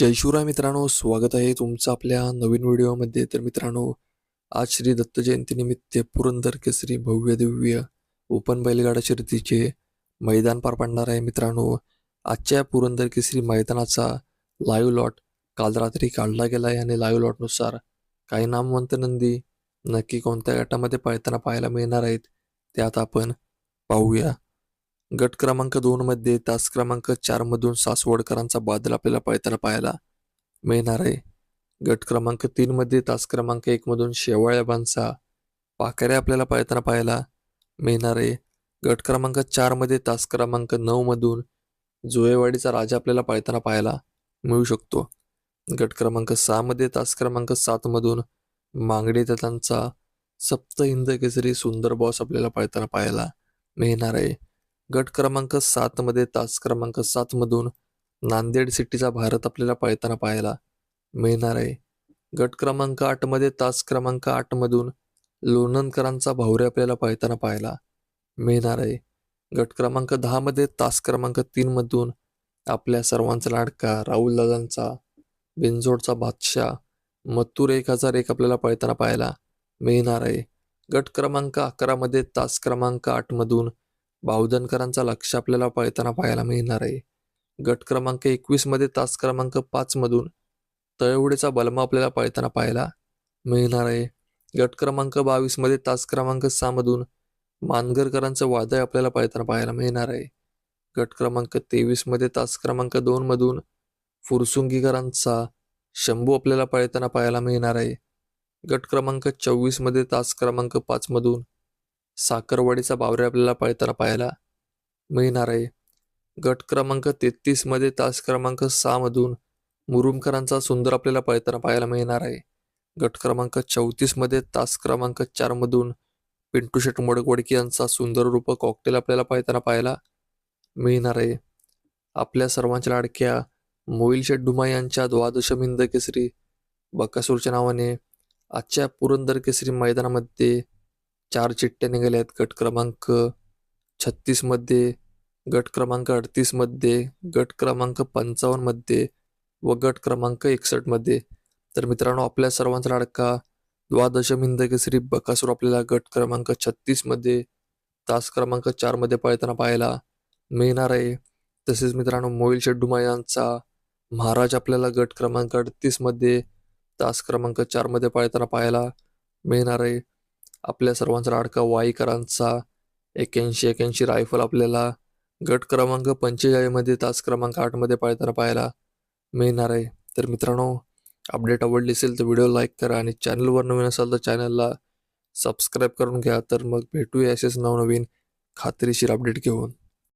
जय शिवराय मित्रांनो स्वागत आहे तुमचं आपल्या नवीन व्हिडिओमध्ये. तर मित्रांनो आज श्री दत्त जयंतीनिमित्त पुरंदर केसरी भव्य दिव्य ओपन बैलगाडा शर्यतीचे मैदान पार पडणार आहे. मित्रांनो आजच्या पुरंदर केसरी मैदानाचा लाईव्ह लॉट काल रात्री काढला गेला आहे आणि लाईव्ह लॉटनुसार काही नामवंत नंदी नक्की कोणत्या गटामध्ये पळताना पाहायला मिळणार आहेत ते आता आपण पाहूया. गट क्रमांक दोन मध्ये तास क्रमांक चार मधून सासवडकरांचा बादल आपल्याला पळताना पाहायला मिळणार आहे. गट क्रमांक तीन मध्ये तास क्रमांक एक मधून शेवाळ्याबांचा पाकऱ्या आपल्याला पळताना पाहायला मिळणार आहे. गट क्रमांक चारमध्ये तास क्रमांक नऊ मधून जुळेवाडीचा राजा आपल्याला पळताना पाहायला मिळू शकतो. गट क्रमांक सहा मध्ये तास क्रमांक सात मधून मांगडे त्यांचा सप्त हिंद केसरी सुंदर बॉस आपल्याला पळताना पाहायला मिळणार आहे. गट क्रमांक सात मध्ये तास क्रमांक सात मधून नांदेड सिटीचा भारत आपल्याला पळताना पाहायला मिळणार आहे. गट क्रमांक आठमध्ये तास क्रमांक आठ मधून लोणंदकरांचा भावरे आपल्याला पळताना पाहायला मिळणार आहे. गट क्रमांक दहा मध्ये तास क्रमांक तीन मधून आपल्या सर्वांचा लाडका राहुल दादांचा बिनजोडचा बादशाह मत्तूर एक हजार एक आपल्याला पळताना पाहायला मिळणार आहे. गट क्रमांक अकरामध्ये तास क्रमांक आठ मधून लक्ष आपल्याला पळताना पाहायला मिळणार आहे. गट क्रमांक एकवीसमध्ये तास क्रमांक पाचमधून तळवडेचा बलमा आपल्याला पळताना पाहायला मिळणार आहे. गट क्रमांक बावीसमध्ये तास क्रमांक सहामधून मानगरकरांचं वादळ आपल्याला पळताना पाहायला मिळणार आहे. गट क्रमांक तेवीसमध्ये तास क्रमांक दोनमधून फुरसुंगीकरांचा शंभू आपल्याला पळताना पाहायला मिळणार आहे. गट क्रमांक चोवीसमध्ये तास क्रमांक पाचमधून साखरवाडीचा बावरे आपल्याला पळताना पाहायला मिळणार आहे. गट क्रमांक तेहतीसमध्ये तास क्रमांक सहामधून मुरुमकरांचा सुंदर आपल्याला पळताना पाहायला मिळणार आहे. गट क्रमांक चौतीसमध्ये तास क्रमांक चारमधून पिंटू शेट मोडकवडकी यांचा सुंदर रूप कॉकटेल आपल्याला पळताना पाहायला मिळणार आहे. आपल्या सर्वांच्या लाडक्या मोईल शेट डुमा यांच्या द्वादशमिंद केसरी बकासूरच्या नावाने आजच्या पुरंदर केसरी मैदानामध्ये चार चिठ्ठ्या निघाल्या आहेत. गट क्रमांक छत्तीसमध्ये गट क्रमांक अडतीसमध्ये गट क्रमांक पंचावन्नमध्ये व गट क्रमांक एकसष्टमध्ये तर मित्रांनो आपल्या सर्वांचा लाडका द्वादशम हिंद केसरी बकासूर आपल्याला गट क्रमांक छत्तीसमध्ये तास क्रमांक चारमध्ये पळताना पाहायला मिळणार आहे. तसेच मित्रांनो मोईल शेड्डुमा यांचा महाराज आपल्याला गट क्रमांक अडतीसमध्ये तास क्रमांक चारमध्ये पाळताना पळताना पाहायला मिळणार आहे. आपल्या सर्वांचा लाडका वाईकरांचा एक्याऐंशी एक्याऐंशी रायफल आपल्याला गट क्रमांक पंचेचाळीसमध्ये तास क्रमांक आठमध्ये पाळताना पाहायला मिळणार आहे. तर मित्रांनो अपडेट आवडली असेल तर व्हिडिओ लाईक करा आणि चॅनलवर नवीन असाल तर चॅनलला सबस्क्राईब करून घ्या. तर मग भेटूया असेच नवनवीन खात्रीशीर अपडेट घेऊन.